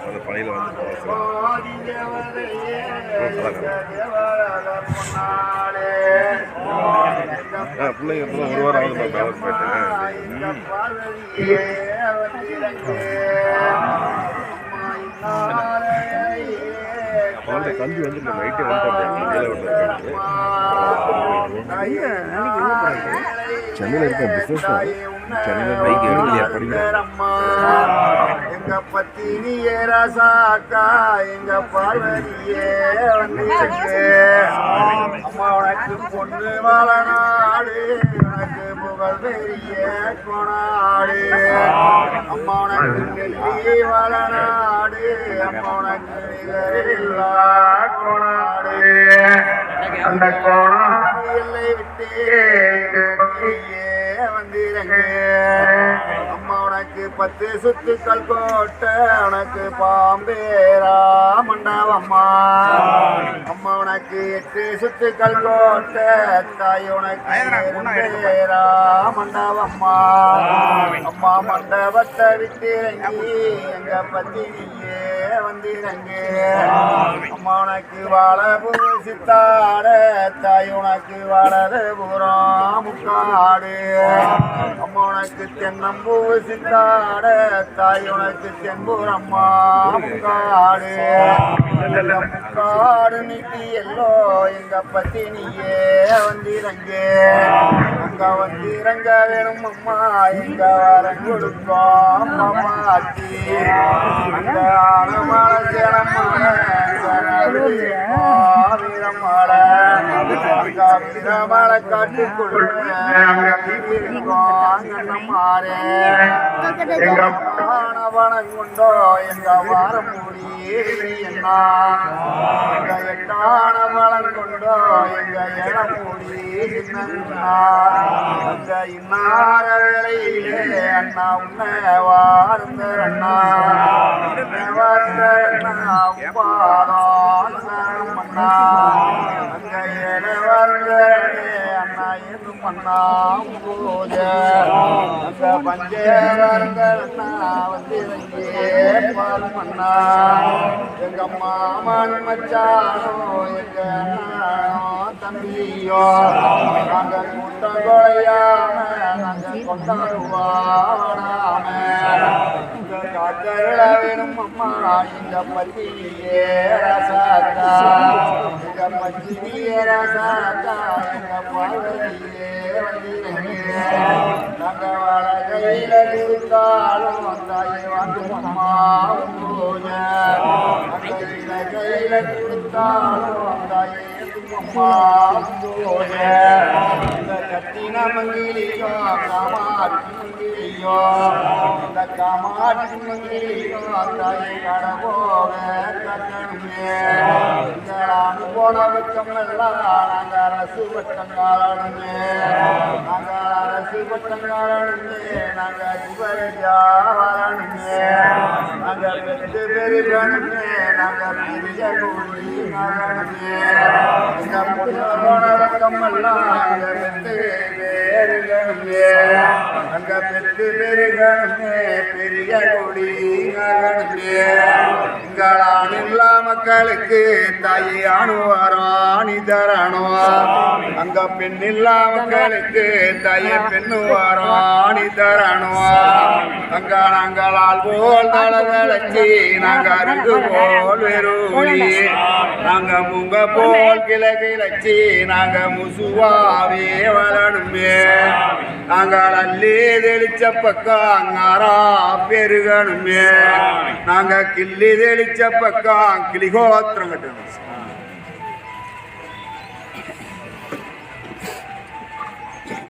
அந்த பணியில் வந்து பிள்ளைங்க இப்பதான் ஒரு வாரம் ஆகுது பாப்பா, அவர் போயிட்டு. எங்க வந்து இந்த நைட்டே வந்துட்டு சென்னையில் இருக்க பிசினஸ் சென்னையில் பைக் எடுக்கலையா படிக்கிறேன் எங்க பத்தினியே ராசாக்கா எங்க பார்வதியே வந்து அம்மா உனக்கு பொண்ணு வாழநாடு உனக்கு புகழ் பெரிய கொணாடு அம்மா உனக்கு நெல்லி வாழநாடு அம்மா உனக்கு நிகரில்லா கொணாடு அந்த கோணாடு எல்லை விட்டு வந்திரங்க பத்து சுத்துக்கள் கோட்டை உனக்கு பாம்பேரா மண்டபம்மா அம்மா உனக்கு எட்டு சுத்துக்கள் கோட்டை தாய் உனக்கு பேரா மண்டபம்மா அம்மா மண்டபத்தை விட்டு இறங்கி எங்க பத்தினியே வந்திரங்க அம்மா உனக்கு வாழ பூசித்தாட தாய் உனக்கு வளர புறம் முக்காடு. உனக்கு தென்னம்பூ சித்தாட தாய் உனக்கு தென்பூரம்மா முக்காடு. எங்க முக்காடு நீட்டி எல்லோ எங்க பத்தி நீயே வந்திரங்க அங்க வந்திரங்க வேணும் அம்மா எங்க வரம் கொடுத்தோம் அம்மாச்சி அங்க ஆனமான ஜனமான வீரமான ஆனவனம் கொண்டோ எங்க வாரம் எட்டான வளம் கொண்டோ எங்க இடம் மூடி இன்னார வேளையிலே அண்ணா உன்னை வாழ்ந்த அண்ணா உன்னை அண்ணா அண்ணா அண்ணா எதுவும் அண்ணா போத அங்க எங்க மாமன் மச்சானோ எங்க தம்பியோ நாங்க நாங்க கொண்டாடுவாடாம வேணும் அம்மா கையில கொடுத்தாலும் தாயை அம்மா கையில கொடுத்தாலும் அம்மா மங்கிலியோ காமாட்சி மங்கிலியோ இந்த காமாட்சி மங்கிலியோ தாயை கடவோக கட்டணுமே போன வச்சம் எல்லாம் நாங்க அரசு பட்டம் காலணுமே நாங்க அரசு பட்டம் பெற்று பெருகணுமே நாங்க பெரிய கூலி நகணுமே இந்த பொண்ணு போன பெற்று பெருகணுமே பெற்று பெருகணுமே பெரிய கூலி மக்களுக்கு தாயி அணுவாராணி அங்க பெண் இல்லாம கேளுக்கு தைய பெண்ணு வாராணி தரணுவா அங்க நாங்களால் போல் தளதளச்சி நாங்க அருகு போல் வெறுமொழி நாங்க முங்க போல் கிளை கிளச்சி நாங்க முசுவாவே வளனுமே. நாங்கள் அள்ளி தெளிச்ச பக்கம் அங்காரா பெருகணுமே. நாங்க கிள்ளி தெளிச்ச பக்கம் கிளிகோத்திரம் கட்டணும்